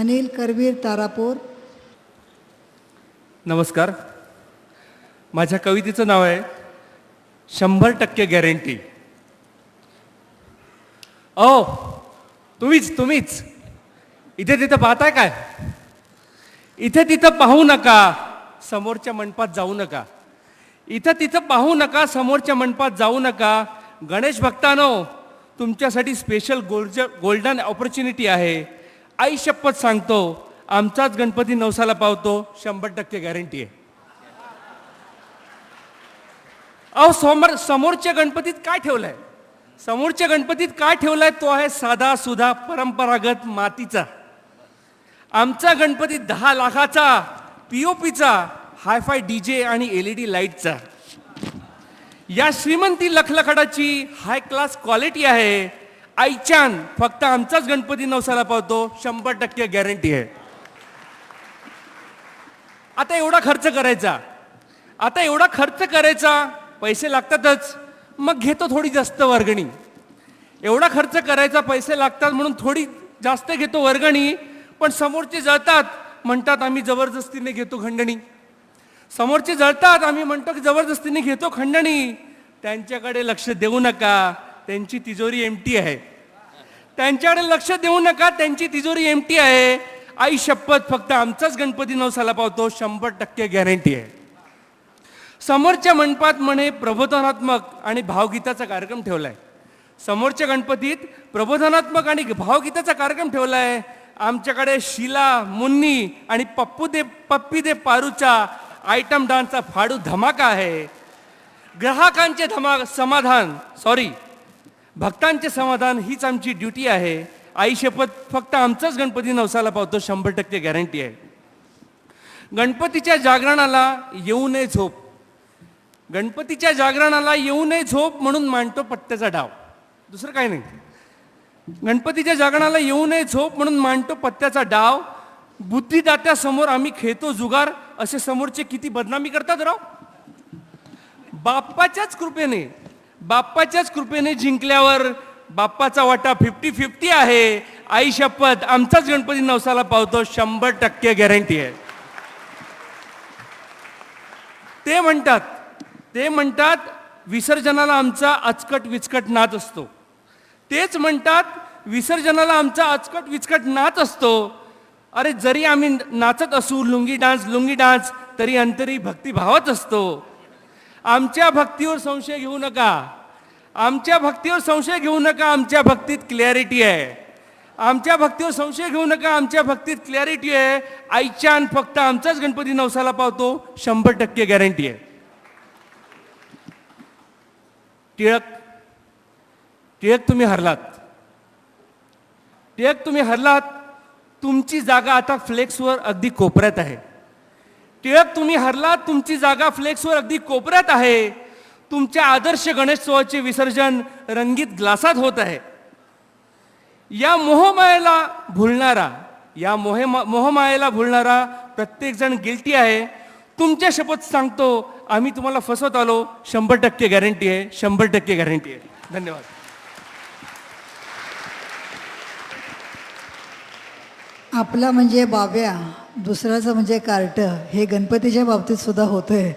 अनिल करवीर तारापूर. नमस्कार. माझ्या कवितेचं नाव आहे शंभर टक्के गॅरंटी. ओ तुम्हीच तुम्हीच. इथे तिथं पाहताय काय? इथे तिथं पाहू नका समोरच्या मंडपात जाऊ नका. इथं तिथं पाहू नका समोरच्या मंडपात जाऊ नका. गणेश भक्तानो तुमच्यासाठी स्पेशल गोल्ड गोल्डन ऑपॉर्च्युनिटी आहे. आई शपथ सांगतो आमचाच गणपती नवसाला पावतो शंभर टक्के गॅरंटी आहे. अहो समोर समोरच्या गणपतीत काय ठेवलंय? समोरच्या गणपतीत काय ठेवलाय? तो आहे साधा सुधा परंपरागत मातीचा. आमचा गणपती दहा लाखाचा पीओपीचा हायफाय डीजे आणि एल ई डी लाईटचा या श्रीमंती लखलखडाची हाय क्लास क्वालिटी आहे. आईच्यान फक्त आमचाच गणपती नवसाला पावतो शंभर टक्के गॅरंटी आहे. आता एवढा खर्च करायचा. आता एवढा खर्च करायचा पैसे लागतातच. मग घेतो थोडी जास्त वर्गणी. एवढा खर्च करायचा पैसे लागतात म्हणून थोडी जास्त घेतो वर्गणी पण समोरचे जळतात म्हणतात आम्ही जबरदस्तीने घेतो खंडणी. समोरचे जळतात आम्ही म्हणतो की जबरदस्तीने घेतो खंडणी. त्यांच्याकडे लक्ष देऊ नका. त्यांची तिजोरी एमटी आहे. त्यांच्याकडे लक्ष देऊ नका त्यांची तिजोरी एमटी आहे. आई शपथ फक्त आमचाच गणपती नवसाला पावतो शंभर टक्के गॅरंटी आहे. समोरच्या मंडपात म्हणे प्रबोधनात्मक आणि भावगीताचा कार्यक्रम ठेवलाय. समोरच्या गणपतीत प्रबोधनात्मक आणि भावगीताचा कार्यक्रम ठेवलाय. आमच्याकडे शिला मुन्नी आणि पप्पू दे पप्पी दे पारूचा आयटम डान्सचा फाडू धमाका आहे. ग्राहकांचे धमा समाधान सॉरी भक्तांचे समाधान हीच आमची ड्युटी आहे. आई शपथ फक्त आमचाच गणपती नवसाला पावतो शंभर टक्के गॅरंटी आहे. गणपतीच्या जागरणाला येऊ नये झोप. गणपतीच्या जागरणाला येऊ नये झोप म्हणून मांडतो पत्त्याचा डाव. दुसरं काही नाही. गणपतीच्या जागरणाला येऊ नये झोप म्हणून मांडतो पत्त्याचा डाव. बुद्धिदात्यासमोर आम्ही खेळतो जुगार असे समोरचे किती बदनामी करतात राव. बाप्पाच्याच कृपेने बाप्पाच्याच कृपेने जिंकल्यावर बाप्पाचा वाटा फिफ्टी फिफ्टी आहे. आई शपथ आमचाच गणपती नवसाला पावतो शंभर टक्के गॅरंटी आहे. ते म्हणतात ते म्हणतात विसर्जनाला आमचा अचकट विचकट नाच असतो. तेच म्हणतात विसर्जनाला आमचा अचकट विचकट नाच असतो. अरे जरी आम्ही नाचत असू लुंगी डान्स लुंगी डान्स तरी अंतरी भक्तिभावच असतो. आमच्या भक्तीवर संशय घेऊ नका. आमच्या भक्तीवर संशय घेऊ नका आमच्या भक्तीत क्लॅरिटी आहे. आमच्या भक्तीवर संशय घेऊ नका आमच्या भक्तीत क्लॅरिटी आहे. आईच्यान फक्त आमचाच गणपती नवसाला पावतो शंभर टक्के गॅरंटी आहे. टिळक टिळक तुम्ही हरलात. टिळक तुम्ही हरलात तुमची जागा आता फ्लेक्सवर अगदी कोपऱ्यात आहे. टिळक तुम्ही हरलात तुमची जागा फ्लेक्सवर अगदी कोपऱ्यात आहे. तुमच्या आदर्श गणेशोत्सवाचे विसर्जन रंगीत ग्लासात होत आहे. या मोहमायेला भुलणारा या मोहे मोहमायेला भुलणारा प्रत्येकजण गिल्टी आहे. तुमच्या शपथ सांगतो आम्ही तुम्हाला फसवत आलो शंभर टक्के गॅरंटी आहे शंभर टक्के गॅरंटी आहे. धन्यवाद. आपला म्हणजे बाब्या दुसऱ्याचं म्हणजे कार्ट हे गणपतीच्या बाबतीत सुद्धा होतंय.